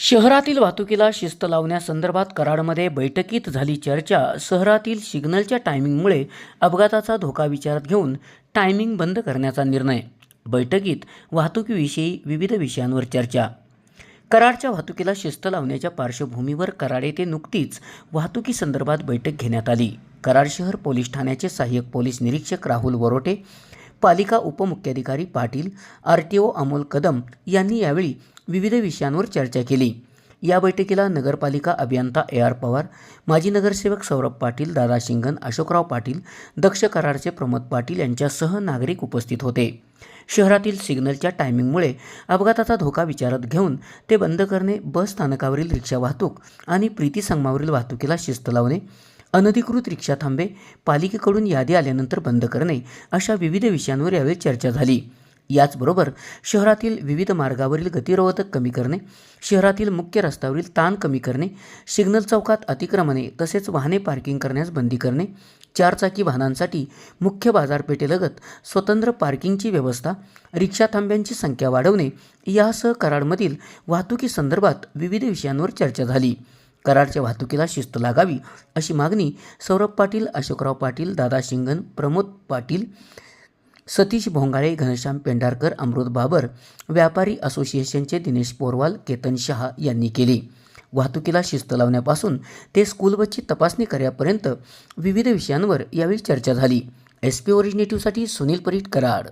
शहरातील वाहतुकीला शिस्त लावण्यासंदर्भात कराडमध्ये बैठकीत झाली चर्चा. शहरातील सिग्नलच्या टायमिंगमुळे अपघाताचा धोका विचारात घेऊन टायमिंग बंद करण्याचा निर्णय. बैठकीत वाहतुकीविषयी विविध विषयांवर चर्चा. कराडच्या वाहतुकीला शिस्त लावण्याच्या पार्श्वभूमीवर कराड येथे नुकतीच वाहतुकीसंदर्भात बैठक घेण्यात आली. कराड शहर पोलीस ठाण्याचे सहाय्यक पोलीस निरीक्षक राहुल वरोटे पालिका उपमुख्याधिकारी Patil R T O Amol Kadam यांनी यावेळी विविध विषयांवर चर्चा केली. या बैठकीला नगरपालिका अभियंता ए आर पवार माजी नगरसेवक सौरभ पाटील दादा शिंगण अशोकराव पाटील दक्ष कराडचे प्रमोद पाटील यांच्यासह नागरिक उपस्थित होते. शहरातील सिग्नलच्या टायमिंगमुळे अपघाताचा धोका विचारात घेऊन ते बंद करणे बस स्थानकावरील रिक्षा वाहतूक आणि प्रीती संगमावरील वाहतुकीला शिस्त लावणे अनधिकृत रिक्षा थांबे पालिकेकडून यादी आल्यानंतर बंद करणे अशा विविध विषयांवर यावेळी चर्चा झाली. याचबरोबर शहरातील विविध मार्गावरील गतिरोधक कमी करणे शहरातील मुख्य रस्त्यावरील ताण कमी करणे सिग्नल चौकात अतिक्रमणे तसेच वाहने पार्किंग करण्यास बंदी करणे चारचाकी वाहनांसाठी मुख्य बाजारपेठेलगत स्वतंत्र पार्किंगची व्यवस्था रिक्षा थांब्यांची संख्या वाढवणे यासह कराडमधील वाहतुकीसंदर्भात विविध विषयांवर चर्चा झाली. कराडच्या वाहतुकीला शिस्त लागावी अशी मागणी सौरभ पाटील अशोकराव पाटील दादा शिंगण प्रमोद पाटील सतीश भोंगाळे घनश्याम पेंढारकर अमृत बाबर व्यापारी असोसिएशनचे दिनेश पोरवाल केतन शहा यांनी केली. वाहतुकीला शिस्त लावण्यापासून ते स्कूल बसची तपासणी करण्यापर्यंत विविध विषयांवर यावेळी चर्चा झाली. एस पी ओरिजिनेटिव्हसाठी सुनील परीट कराड.